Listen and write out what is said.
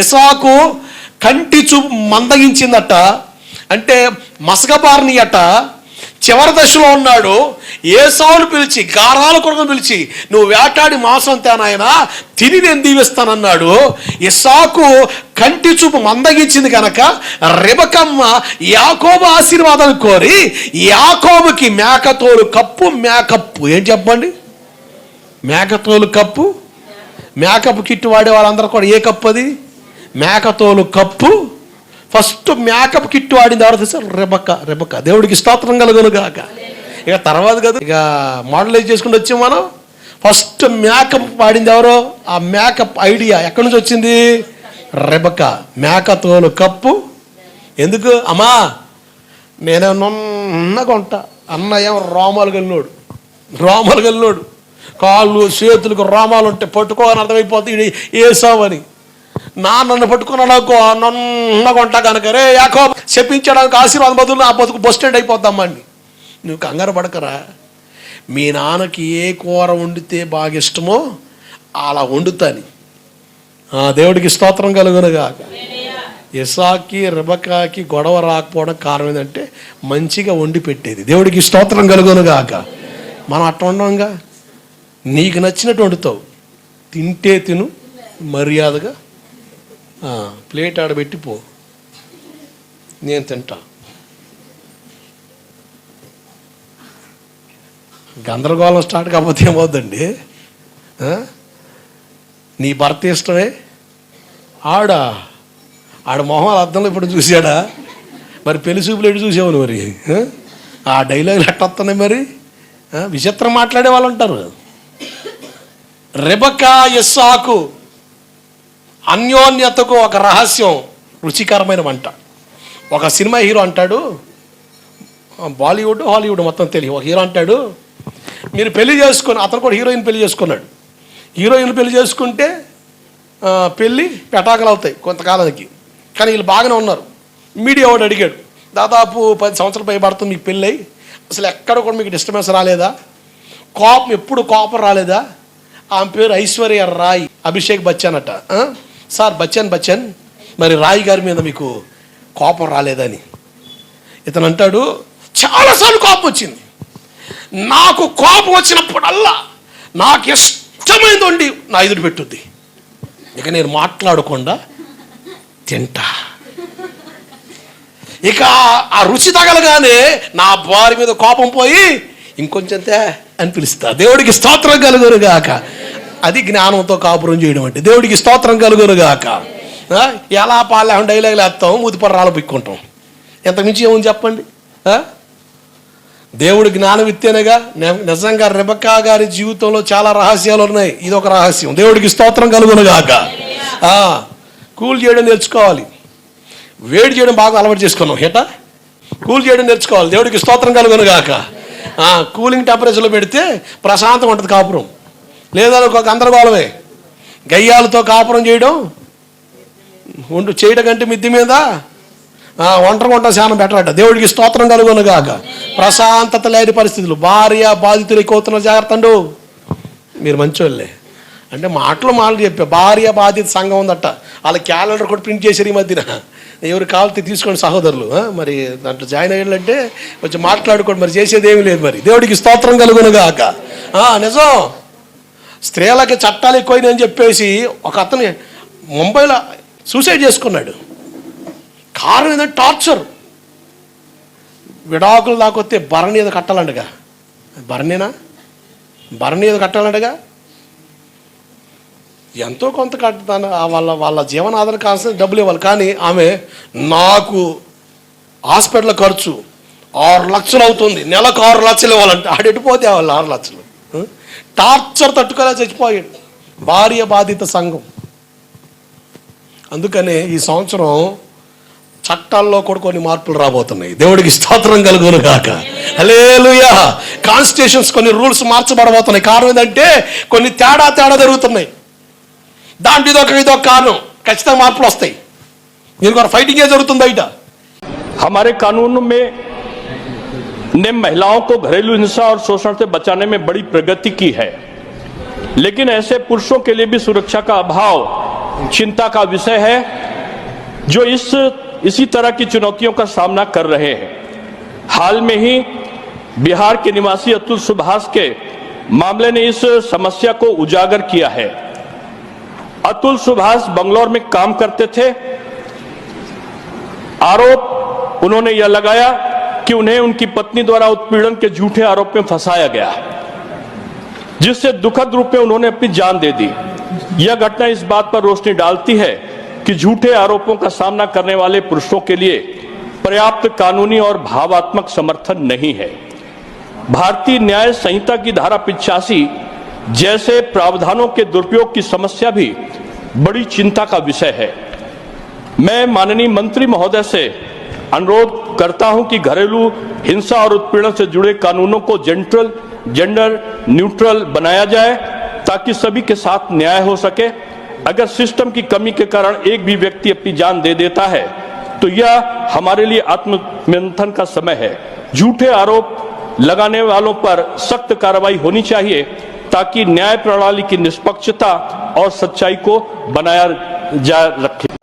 ఇసాకు కంటి చూపు మందగించిందట. అంటే మసకబారిని అట చివరి దశలో ఉన్నాడు. ఏసావును పిలిచి గారాల కొడుకు పిలిచి నువ్వు వేటాడి మాంసం తేనాయనా తిని నేను దీవిస్తానన్నాడు. ఇసాకు కంటి చూపు మందగించింది కనుక రిబకమ్మ యాకోబు ఆశీర్వాదం కోరి యాకోబుకి మేకతోలు కప్పు మేకప్పు. ఏం చెప్పండి? మేకతోలు కప్పు? మేకప్ కిట్ వాడే వాళ్ళందరూ కూడా ఏ కప్పు అది? మేకతోలు కప్పు. ఫస్ట్ మేకప్ కిట్ వాడింది ఎవరు తెలుసా రెబక్క రెబక్క దేవుడికి స్తోత్రం కలుగును గాక ఇక తర్వాత కదా ఇక మోడలైజ్ చేసుకుంటూ వచ్చాం మనం. ఫస్ట్ మేకప్ వాడింది ఎవరో? ఆ మేకప్ ఐడియా ఎక్కడి నుంచి వచ్చింది? రెబక్క మేకతోలు కప్పు. ఎందుకు? అమ్మా నేనే నున్నగా ఉంటా అన్నయ్య రోమాలు గల్లోడు రోమాలు గల్లోడు కాళ్ళు చేతులకు రోమాలు ఉంటే పట్టుకోని అర్థమైపోతుంది ఏసావని. నా నన్ను పట్టుకున్నాడు నన్నగా ఉంటా కనుక రే యాకో చెప్పించడానికి ఆశీర్వాదం బదులు నా బతుకు బస్ స్టాండ్ అయిపోద్దామండి. నువ్వు కంగారు పడకరా. మీ నాన్నకి ఏ కూర వండితే బాగా ఇష్టమో అలా వండుతాని. ఆ, దేవుడికి స్తోత్రం కలుగునుగాక. ఇసాకి రిబకాకి గొడవ రాకపోవడం కారణం ఏంటంటే మంచిగా వండి పెట్టేది. దేవుడికి స్తోత్రం కలుగునుగాక. మనం అట్లా ఉండంగా నీకు నచ్చినట్టు వండుతావు. తింటే తిను మర్యాదగా ప్లేట్ ఆడబెట్టి పో. నేను తింటా. గందరగోళం స్టార్ట్ కాకపోతే ఏమవుద్దండి? నీ భర్త ఇష్టమే? ఆడా? ఆడ మొహం అర్థంలో ఇప్పుడు చూశాడా? మరి పెళ్ళి చూపులు ఎటు చూసావు మరి? ఆ? డైలాగ్ డైలాగులు ఎట్ట వస్తున్నాయి మరి? విచిత్రం మాట్లాడే వాళ్ళు ఉంటారు. రెబకా ఎస్సాకు అన్యోన్యతకు ఒక రహస్యం రుచికరమైన వంట. ఒక సినిమా హీరో అంటాడు బాలీవుడ్ హాలీవుడ్ మొత్తం తెలియ ఒక హీరో అంటాడు మీరు పెళ్ళి చేసుకుని అతను కూడా హీరోయిన్ పెళ్ళి చేసుకున్నాడు. హీరోయిన్ పెళ్ళి చేసుకుంటే పెళ్ళి పెటాకులు అవుతాయి కొంతకాలానికి. కానీ వీళ్ళు బాగానే ఉన్నారు. మీడియా వాడు అడిగాడు దాదాపు పది సంవత్సరాలు పైబడుతుంది మీకు పెళ్ళి. అయ్యి అసలు ఎక్కడ కూడా మీకు డిస్టర్బెన్స్ రాలేదా? కోపం ఎప్పుడు కోపం రాలేదా? ఆమె పేరు ఐశ్వర్య రాయ్ అభిషేక్ బచ్చన్ అట సార్ బచ్చన్ బచ్చన్ మరి రాయి గారి మీద మీకు కోపం రాలేదని. ఇతను అంటాడు చాలాసార్లు కోపం వచ్చింది. నాకు కోపం వచ్చినప్పుడల్లా నాకు ఇష్టమైనది వండి నా ఎదురు పెట్టుద్ది. ఇక నేను మాట్లాడకుండా తింటా. ఇక ఆ రుచి తగలగానే నా భార్య మీద కోపం పోయి ఇంకొంచెంతే అని పిలుస్తా. దేవుడికి స్తోత్రం కలుగురుగాక అది జ్ఞానంతో కాపురం చేయడం అంటే. దేవుడికి స్తోత్రం కలుగురుగాక ఎలా పాలే డైలాగులు వేస్తాం ముదిపర్రాలు పిక్కుంటాం. ఎంత మించి ఏముంది చెప్పండి? దేవుడు జ్ఞానం ఇస్తేనేగా నిజంగా రెబకా గారి జీవితంలో చాలా రహస్యాలు ఉన్నాయి. ఇది ఒక రహస్యం. దేవుడికి స్తోత్రం కలుగునుగాక కూల్ చేయడం నేర్చుకోవాలి. వేడి చేయడం బాగా అలవాటు చేసుకున్నాం. హేట? కూల్ చేయడం నేర్చుకోవాలి. దేవుడికి స్తోత్రం కలుగునుగాక ఆ, కూలింగ్ టెంపరేచర్లో పెడితే ప్రశాంతం ఉంటుంది కాపురం. లేదా ఒక గందరగోళమే. గయ్యాలతో కాపురం చేయడం? ఉండు చేయడం కంటే మిద్ది మీద? ఒంటరి వంట శానం పెట్టాలట దేవుడికి స్తోత్రం కలుగును కాక ప్రశాంతత లేని పరిస్థితులు. భార్య బాధితులు ఎక్కువతున్న జాగ్రత్త అండు. మీరు మంచోళ్ళే. అంటే మాటలు మాటలు చెప్పా. భార్య బాధిత సంఘం ఉందట. వాళ్ళ క్యాలెండర్ కూడా ప్రింట్ చేశారు ఈ మధ్యన. ఎవరు కావాలితే తీసుకోండి సహోదరులు. మరి దాంట్లో జాయిన్ అయ్యాలంటే కొంచెం మాట్లాడుకోండి. మరి చేసేది ఏమీ లేదు మరి. దేవుడికి స్తోత్రం కలుగును గాక. నిజం. స్త్రీలకి చట్టాలు ఎక్కువైనాయని చెప్పేసి ఒక అతని ముంబైలో సూసైడ్ చేసుకున్నాడు. కారణం ఏంటంటే టార్చర్ విడాకులు దాకొస్తే భరణి ఏదో కట్టాలంటగా. భరణినా? భరణి ఏదో కట్టాలంటగా? ఎంతో కొంత కట్టుతాను వాళ్ళ వాళ్ళ జీవనాధారం కావాల్సిన డబ్బులు ఇవ్వాలి. కానీ ఆమె నాకు హాస్పిటల్ ఖర్చు ఆరు లక్షలు అవుతుంది. నెలకు ఆరు లక్షలు ఇవ్వాలంటే. ఆడెట్టిపోతే వాళ్ళు ఆరు లక్షలు. టార్చర్ తట్టుకోలే చచ్చిపోయాడు భార్య బాధిత సంఘం అందుకనే ఈ సంవత్సరం చట్టాల్లో కూడా కొన్ని మార్పులు రాబోతున్నాయి దేవుడికి స్తోత్రం కలుగును కాక హలేలుయా కాన్స్టిట్యూషన్స్ కొన్ని రూల్స్ మార్చబడబోతున్నాయి కారణం ఏంటంటే కొన్ని తేడా తేడా జరుగుతున్నాయి దాంట్లో ఇదొక ఇదొక కారణం ఖచ్చితంగా మార్పులు వస్తాయి దీనికి ఒక ఫైటింగే జరుగుతుంది బయట हमारे कानून में ने महिलाओं को घरेलू हिंसा और शोषण से बचाने में बड़ी प्रगति की है। लेकिन ऐसे पुरुषों के लिए भी सुरक्षा का अभाव, चिंता का विषय है, जो इस, इसी तरह की चुनौतियों का सामना कर रहे हैं। हाल में ही बिहार के निवासी अतुल सुभाष के मामले ने इस समस्या को उजागर किया है। अतुल सुभाष बंगलौर में काम करते थे। आरोप उन्होंने यह लगाया कि उन्हें उनकी पत्नी द्वारा उत्पीड़न के झूठे आरोप में फंसाया गया जिससे दुखद रूप में उन्होंने अपनी जान दे दी। यह घटना इस बात पर रोशनी डालती है कि झूठे आरोपों का सामना करने वाले पुरुषों के लिए पर्याप्त कानूनी और भावात्मक समर्थन नहीं है। भारतीय न्याय संहिता की धारा पिचासी, जैसे प्रावधानों के दुरुपयोग की समस्या भी बड़ी चिंता का विषय है। मैं माननीय मंत्री महोदय से अनुरोध करता हूँ कि घरेलू हिंसा और उत्पीड़न से जुड़े कानूनों को जेंट्रल, जेंडर न्यूट्रल बनाया जाए ताकि सभी के साथ न्याय हो सके। अगर सिस्टम की कमी के कारण एक भी व्यक्ति अपनी जान दे देता है तो यह हमारे लिए आत्ममंथन का समय है। झूठे आरोप लगाने वालों पर सख्त कार्रवाई होनी चाहिए ताकि न्याय प्रणाली की निष्पक्षता और सच्चाई को बनाया जा रखे।